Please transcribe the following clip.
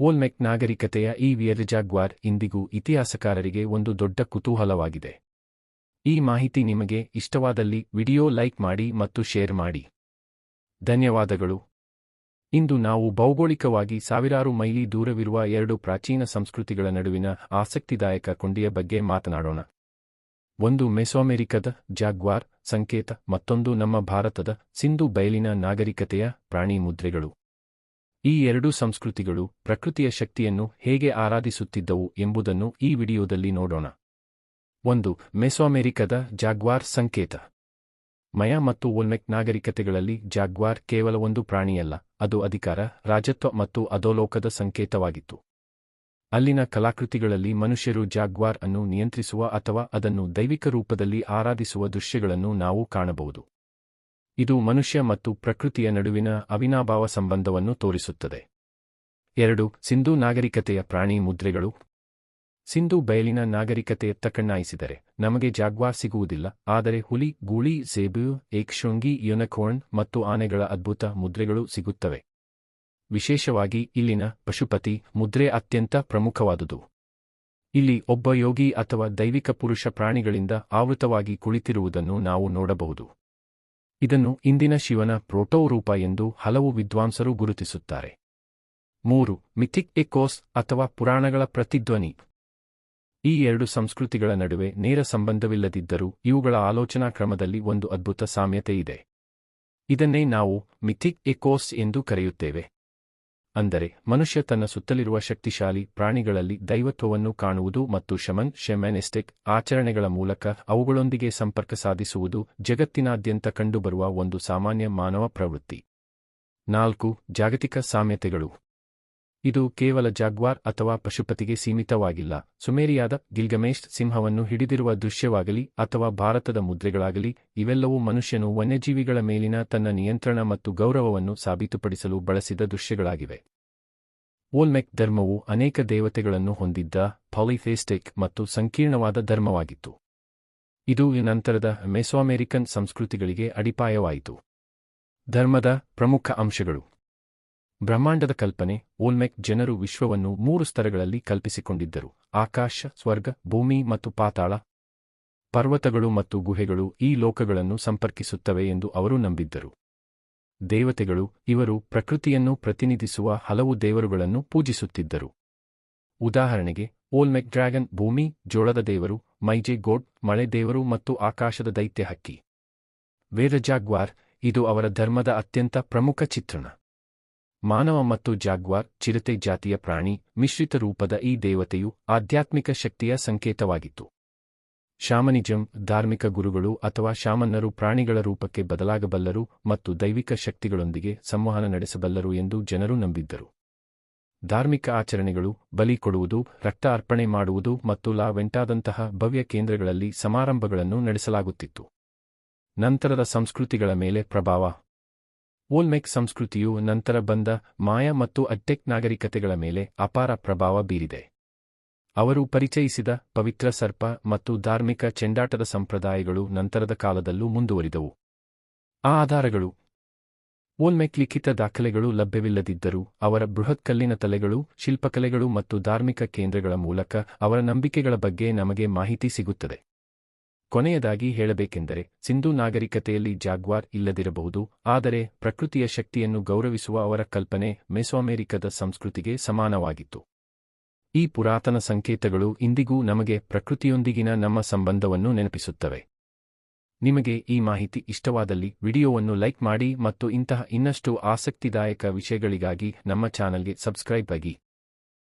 Olmec ನಾಗರಿಕತೆಯ ಈ ವಿಯರ್ಜಾಗ್ವಾರ್ ಇಂದಿಗೂ ಇತಿಹಾಸಕಾರರಿಗೆ ಒಂದು ದೊಡ್ಡ ಕುತೂಹಲವಾಗಿದೆ. ಈ ಮಾಹಿತಿ ನಿಮಗೆ ಇಷ್ಟವಾದಲ್ಲಿ ವಿಡಿಯೋ ಲೈಕ್ ಮಾಡಿ ಮತ್ತು ಶೇರ್ ಮಾಡಿ. ಧನ್ಯವಾದಗಳು. ಇಂದು ನಾವು ಭೌಗೋಳಿಕವಾಗಿ ಸಾವಿರಾರು ಮೈಲಿ ದೂರವಿರುವ ಎರಡು ಪ್ರಾಚೀನ ಸಂಸ್ಕೃತಿಗಳ ನಡುವಿನ ಆಸಕ್ತಿದಾಯಕ ಕೊಂಡಿಯ ಬಗ್ಗೆ ಮಾತನಾಡೋಣ. ಒಂದು ಮೆಸೋಮೆರಿಕದ ಜಾಗ್ವಾರ್, ಸಂಕೇತ, ಮತ್ತೊಂದು ನಮ್ಮ ಭಾರತದ ಸಿಂಧು ಬಯಲಿನ ನಾಗರಿಕತೆಯ ಪ್ರಾಣಿ ಮುದ್ರೆಗಳು. ಈ ಎರಡೂ ಸಂಸ್ಕೃತಿಗಳು ಪ್ರಕೃತಿಯ ಶಕ್ತಿಯನ್ನು ಹೇಗೆ ಆರಾಧಿಸುತ್ತಿದ್ದವು ಎಂಬುದನ್ನು ಈ ವಿಡಿಯೋದಲ್ಲಿ ನೋಡೋಣ. ಒಂದು, ಮೆಸೊಅಮೆರಿಕದ ಜಾಗ್ವಾರ್ ಸಂಕೇತ. ಮಯ ಮತ್ತು ಒಲ್ಮೆಕ್ ನಾಗರಿಕತೆಗಳಲ್ಲಿ ಜಾಗ್ವಾರ್ ಕೇವಲ ಒಂದು ಪ್ರಾಣಿಯಲ್ಲ, ಅದು ಅಧಿಕಾರ, ರಾಜತ್ವ ಮತ್ತು ಅಧೋಲೋಕದ ಸಂಕೇತವಾಗಿತ್ತು. ಅಲ್ಲಿನ ಕಲಾಕೃತಿಗಳಲ್ಲಿ ಮನುಷ್ಯರು ಜಾಗ್ವಾರ್ ಅನ್ನು ನಿಯಂತ್ರಿಸುವ ಅಥವಾ ಅದನ್ನು ದೈವಿಕ ರೂಪದಲ್ಲಿ ಆರಾಧಿಸುವ ದೃಶ್ಯಗಳನ್ನು ನಾವು ಕಾಣಬಹುದು. ಇದು ಮನುಷ್ಯ ಮತ್ತು ಪ್ರಕೃತಿಯ ನಡುವಿನ ಅವಿನಾಭಾವ ಸಂಬಂಧವನ್ನು ತೋರಿಸುತ್ತದೆ. ಎರಡು, ಸಿಂಧೂ ನಾಗರಿಕತೆಯ ಪ್ರಾಣಿ ಮುದ್ರೆಗಳು. ಸಿಂಧೂ ಬಯಲಿನ ನಾಗರಿಕತೆಯತ್ತ ಕಣ್ಣಾಯಿಸಿದರೆ ನಮಗೆ ಜಾಗ್ವಾರ್ ಸಿಗುವುದಿಲ್ಲ, ಆದರೆ ಹುಲಿ, ಗೂಳಿ, ಸೇಬು ಏಕ್ಷೊಂಗಿ ಯುನಕೋರ್ನ್ ಮತ್ತು ಆನೆಗಳ ಅದ್ಭುತ ಮುದ್ರೆಗಳು ಸಿಗುತ್ತವೆ. ವಿಶೇಷವಾಗಿ ಇಲ್ಲಿನ ಪಶುಪತಿ ಮುದ್ರೆ ಅತ್ಯಂತ ಪ್ರಮುಖವಾದುದು. ಇಲ್ಲಿ ಒಬ್ಬ ಯೋಗಿ ಅಥವಾ ದೈವಿಕ ಪುರುಷ ಪ್ರಾಣಿಗಳಿಂದ ಆವೃತವಾಗಿ ಕುಳಿತಿರುವುದನ್ನು ನಾವು ನೋಡಬಹುದು. ಇದನ್ನು ಇಂದಿನ ಶಿವನ ಪ್ರೋಟೋರೂಪ ಎಂದು ಹಲವು ವಿದ್ವಾಂಸರು ಗುರುತಿಸುತ್ತಾರೆ. ಮೂರು, ಮಿಥಿಕ್ ಎಕೋಸ್ ಅಥವಾ ಪುರಾಣಗಳ ಪ್ರತಿಧ್ವನಿ. ಈ ಎರಡು ಸಂಸ್ಕೃತಿಗಳ ನಡುವೆ ನೇರ ಸಂಬಂಧವಿಲ್ಲದಿದ್ದರೂ ಇವುಗಳ ಆಲೋಚನಾ ಕ್ರಮದಲ್ಲಿ ಒಂದು ಅದ್ಭುತ ಸಾಮ್ಯತೆ ಇದೆ. ಇದನ್ನೇ ನಾವು ಮಿಥಿಕ್ ಎಕೋಸ್ ಎಂದು ಕರೆಯುತ್ತೇವೆ. ಅಂದರೆ ಮನುಷ್ಯ ತನ್ನ ಸುತ್ತಲಿರುವ ಶಕ್ತಿಶಾಲಿ ಪ್ರಾಣಿಗಳಲ್ಲಿ ದೈವತ್ವವನ್ನು ಕಾಣುವುದು ಮತ್ತು ಶಮನ್, ಶೆಮ್ಯಾನಿಸ್ಟಿಕ್ ಆಚರಣೆಗಳ ಮೂಲಕ ಅವುಗಳೊಂದಿಗೆ ಸಂಪರ್ಕ ಸಾಧಿಸುವುದು ಜಗತ್ತಿನಾದ್ಯಂತ ಕಂಡುಬರುವ ಒಂದು ಸಾಮಾನ್ಯ ಮಾನವ ಪ್ರವೃತ್ತಿ. ನಾಲ್ಕು, ಜಾಗತಿಕ ಸಾಮ್ಯತೆಗಳು. ಇದು ಕೇವಲ ಜಾಗ್ವಾರ್ ಅಥವಾ ಪಶುಪತಿಗೆ ಸೀಮಿತವಾಗಿಲ್ಲ. ಸುಮೇರಿಯಾದ ಗಿಲ್ಗಮೇಶ್ ಸಿಂಹವನ್ನು ಹಿಡಿದಿರುವ ದೃಶ್ಯವಾಗಲಿ ಅಥವಾ ಭಾರತದ ಮುದ್ರೆಗಳಾಗಲಿ, ಇವೆಲ್ಲವೂ ಮನುಷ್ಯನು ವನ್ಯಜೀವಿಗಳ ಮೇಲಿನ ತನ್ನ ನಿಯಂತ್ರಣ ಮತ್ತು ಗೌರವವನ್ನು ಸಾಬೀತುಪಡಿಸಲು ಬಳಸಿದ ದೃಶ್ಯಗಳಾಗಿವೆ. ಓಲ್ಮೆಕ್ ಧರ್ಮವು ಅನೇಕ ದೇವತೆಗಳನ್ನು ಹೊಂದಿದ್ದ ಪಾಲಿಫೇಸ್ಟಿಕ್ ಮತ್ತು ಸಂಕೀರ್ಣವಾದ ಧರ್ಮವಾಗಿತ್ತು. ಇದು ನಂತರದ ಮೆಸೋಅಮೆರಿಕನ್ ಸಂಸ್ಕೃತಿಗಳಿಗೆ ಅಡಿಪಾಯವಾಯಿತು. ಧರ್ಮದ ಪ್ರಮುಖ ಅಂಶಗಳು. ಬ್ರಹ್ಮಾಂಡದ ಕಲ್ಪನೆ ಓಲ್ಮೆಕ್ ಜನರು ವಿಶ್ವವನ್ನು ಮೂರು ಸ್ತರಗಳಲ್ಲಿ ಕಲ್ಪಿಸಿಕೊಂಡಿದ್ದರು. ಆಕಾಶ, ಸ್ವರ್ಗ, ಭೂಮಿ ಮತ್ತು ಪಾತಾಳ. ಪರ್ವತಗಳು ಮತ್ತು ಗುಹೆಗಳು ಈ ಲೋಕಗಳನ್ನು ಸಂಪರ್ಕಿಸುತ್ತವೆ ಎಂದು ಅವರು ನಂಬಿದ್ದರು. ದೇವತೆಗಳು ಇವರು ಪ್ರಕೃತಿಯನ್ನು ಪ್ರತಿನಿಧಿಸುವ ಹಲವು ದೇವರುಗಳನ್ನು ಪೂಜಿಸುತ್ತಿದ್ದರು. ಉದಾಹರಣೆಗೆ ಓಲ್ಮೆಕ್ ಡ್ರ್ಯಾಗನ್ ಭೂಮಿ, ಜೋಳದ ದೇವರು, ಮೈಜೆ ಗೋಡ್, ಮಳೆ ದೇವರು ಮತ್ತು ಆಕಾಶದ ದೈತ್ಯ ಹಕ್ಕಿ. ವೇರಜಾಗ್ವಾರ್ ಇದು ಅವರ ಧರ್ಮದ ಅತ್ಯಂತ ಪ್ರಮುಖ ಚಿತ್ರಣ. ಮಾನವ ಮತ್ತು ಜಾಗ್ವಾರ್ ಚಿರತೆ ಜಾತಿಯ ಪ್ರಾಣಿ ಮಿಶ್ರಿತ ರೂಪದ ಈ ದೇವತೆಯು ಆಧ್ಯಾತ್ಮಿಕ ಶಕ್ತಿಯ ಸಂಕೇತವಾಗಿತ್ತು. ಶಾಮನಿಜಂ ಧಾರ್ಮಿಕ ಗುರುಗಳು ಅಥವಾ ಶಾಮನ್ನರು ಪ್ರಾಣಿಗಳ ರೂಪಕ್ಕೆ ಬದಲಾಗಬಲ್ಲರು ಮತ್ತು ದೈವಿಕ ಶಕ್ತಿಗಳೊಂದಿಗೆ ಸಂವಹನ ನಡೆಸಬಲ್ಲರು ಎಂದು ಜನರು ನಂಬಿದ್ದರು. ಧಾರ್ಮಿಕ ಆಚರಣೆಗಳು ಬಲಿ ಕೊಡುವುದು, ರಕ್ತ ಅರ್ಪಣೆ ಮಾಡುವುದು ಮತ್ತು ಲಾವೆಂಟಾದಂತಹ ಭವ್ಯ ಕೇಂದ್ರಗಳಲ್ಲಿ ಸಮಾರಂಭಗಳನ್ನು ನಡೆಸಲಾಗುತ್ತಿತ್ತು. ನಂತರದ ಸಂಸ್ಕೃತಿಗಳ ಮೇಲೆ ಪ್ರಭಾವ ಓಲ್ಮೆಕ್ ಸಂಸ್ಕೃತಿಯು ನಂತರ ಬಂದ ಮಾಯ ಮತ್ತು ಅಟ್ಟೆಕ್ ನಾಗರಿಕತೆಗಳ ಮೇಲೆ ಅಪಾರ ಪ್ರಭಾವ ಬೀರಿದೆ. ಅವರು ಪರಿಚಯಿಸಿದ ಪವಿತ್ರ ಸರ್ಪ ಮತ್ತು ಧಾರ್ಮಿಕ ಚೆಂಡಾಟದ ಸಂಪ್ರದಾಯಗಳು ನಂತರದ ಕಾಲದಲ್ಲೂ ಮುಂದುವರಿದವು. ಆ ಆಧಾರಗಳು ಓಲ್ಮೆಕ್ ಲಿಖಿತ ದಾಖಲೆಗಳು ಲಭ್ಯವಿಲ್ಲದಿದ್ದರೂ ಅವರ ಬೃಹತ್ ಕಲ್ಲಿನ ತಲೆಗಳು, ಶಿಲ್ಪಕಲೆಗಳು ಮತ್ತು ಧಾರ್ಮಿಕ ಕೇಂದ್ರಗಳ ಮೂಲಕ ಅವರ ನಂಬಿಕೆಗಳ ಬಗ್ಗೆ ನಮಗೆ ಮಾಹಿತಿ ಸಿಗುತ್ತದೆ. ಕೊನೆಯದಾಗಿ ಹೇಳಬೇಕೆಂದರೆ, ಸಿಂಧೂ ನಾಗರಿಕತೆಯಲ್ಲಿ ಜಾಗ್ವಾರ್ ಇಲ್ಲದಿರಬಹುದು, ಆದರೆ ಪ್ರಕೃತಿಯ ಶಕ್ತಿಯನ್ನು ಗೌರವಿಸುವ ಅವರ ಕಲ್ಪನೆ ಮೆಸೊಅಮೆರಿಕದ ಸಂಸ್ಕೃತಿಗೆ ಸಮಾನವಾಗಿತ್ತು. ಈ ಪುರಾತನ ಸಂಕೇತಗಳು ಇಂದಿಗೂ ನಮಗೆ ಪ್ರಕೃತಿಯೊಂದಿಗಿನ ನಮ್ಮ ಸಂಬಂಧವನ್ನು ನೆನಪಿಸುತ್ತವೆ. ನಿಮಗೆ ಈ ಮಾಹಿತಿ ಇಷ್ಟವಾದಲ್ಲಿ ವಿಡಿಯೋವನ್ನು ಲೈಕ್ ಮಾಡಿ ಮತ್ತು ಇಂತಹ ಇನ್ನಷ್ಟು ಆಸಕ್ತಿದಾಯಕ ವಿಷಯಗಳಿಗಾಗಿ ನಮ್ಮ ಚಾನಲ್ಗೆ ಸಬ್ಸ್ಕ್ರೈಬ್ ಆಗಿ.